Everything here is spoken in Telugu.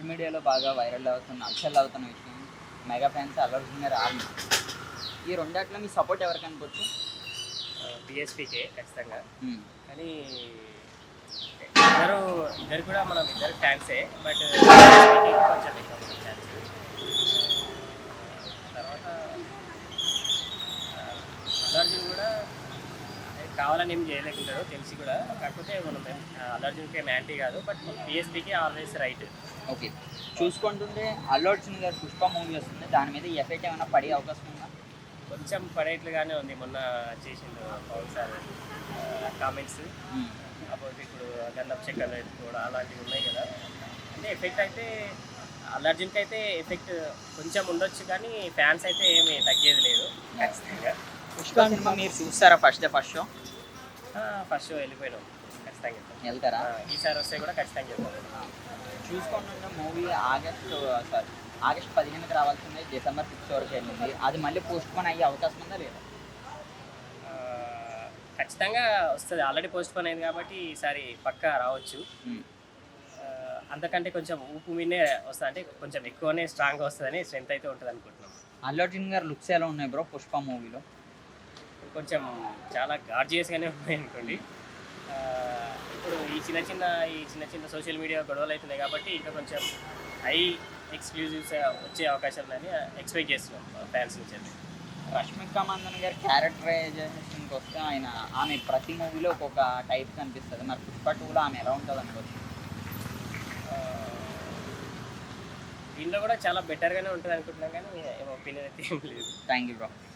సోషల్ మీడియాలో బాగా వైరల్ అవుతున్న అక్షల్ అవుతున్న విషయం మెగా ఫ్యాన్స్ అల్లు అర్జున్ గారి ఆర్మీ. ఈ రెండాట్లో మీ సపోర్ట్ ఎవరికి అనుకోవచ్చు? బిఎస్పీకే ఖచ్చితంగా. మ్మ్. కానీ ఇద్దరు ఇద్దరు కూడా మనం ఇద్దరు ఫ్యాన్సే బట్ కొంచెం ఎక్కువ మన ఫ్యాన్స్ తర్వాత ఆ, అల్లు అర్జున్ కూడా కావాలని ఏం చేయలేకుంటారు తెలిసి కూడా. కాకపోతే మనం ఆ, అల్లు అర్జున్కి ఏం యాంటీ కాదు బట్ బిఎస్పీకి ఆల్వేస్ రైట్. ఓకే. చూసుకుంటుంటే అల్లు అర్జున్ గారి పుష్ప మూవీ వస్తుంది. దాని మీద ఎఫెక్ట్ ఏమైనా పడే అవకాశం ఉందా? కొంచెం పడేట్లుగానే ఉంది. మొన్న చేసిండు పవన్ సార్ కామెంట్స్. అప్పుడు ఇప్పుడు గంధం చెక్కలు ఎత్తుకోవడం అలాంటివి ఉన్నాయి కదా. అంటే ఎఫెక్ట్ అయితే అల్లు అర్జున్కి అయితే ఎఫెక్ట్ కొంచెం ఉండొచ్చు కానీ ఫ్యాన్స్ అయితే ఏమి తగ్గేది లేదు ఖచ్చితంగా. పుష్ప సినిమా మీరు చూస్తారా first day first show? First show వెళ్ళిపోయినాం. ఖచ్చితంగా వెళ్తాం. వెళ్తారా? ఈసారి వస్తే కూడా ఖచ్చితంగా వెళ్తాం చూసుకుంటుంటే మూవీ ఆగస్ట్ సారీ ఆగస్ట్ పదిహేనుకి రావాల్సింది డిసెంబర్ సిక్స్ వరకు వెళ్ళింది. అది మళ్ళీ పోస్ట్ పోన్ అయ్యే అవకాశం ఉందా లేదా? ఖచ్చితంగా వస్తుంది. ఆల్రెడీ పోస్ట్ పోన్ అయింది కాబట్టి ఈసారి పక్కా రావచ్చు. అంతకంటే కొంచెం ఊపు మీనే వస్తుంది. అంటే కొంచెం ఎక్కువనే స్ట్రాంగ్గా వస్తుందని స్ట్రెంత్ అయితే ఉంటుంది అనుకుంటున్నాం అల్లు అర్జున్ గారు లుక్స్ ఎలా ఉన్నాయి బ్రో పుష్ప మూవీలో? కొంచెం చాలా గార్జియస్గానే ఉన్నాయి అనుకోండి ఇప్పుడు ఈ చిన్న చిన్న ఈ చిన్న చిన్న సోషల్ మీడియా గొడవలు అవుతున్నాయి కాబట్టి ఇంకా కొంచెం హై ఎక్స్క్లూజివ్స్ వచ్చే అవకాశాలు ఉన్నాయని ఎక్స్పెక్ట్ చేస్తున్నాం ఫ్యాన్స్ నుంచి అయితే. రష్మిక మందన్ గారి క్యారెక్టరైజేషన్కి వస్తే ఆయన ఆమె ప్రతి మూవీలో ఒక్కొక్క టైప్ కనిపిస్తుంది. మరి పుష్ప టూలో ఆమె ఎలా ఉంటుంది అనుకోవచ్చు? ఆ, దీనిలో కూడా చాలా బెటర్గానే ఉంటుంది అనుకుంటున్నాం కానీ ఏమో ఒపీనియన్ అయితే ఏం లేదు. Thank you bro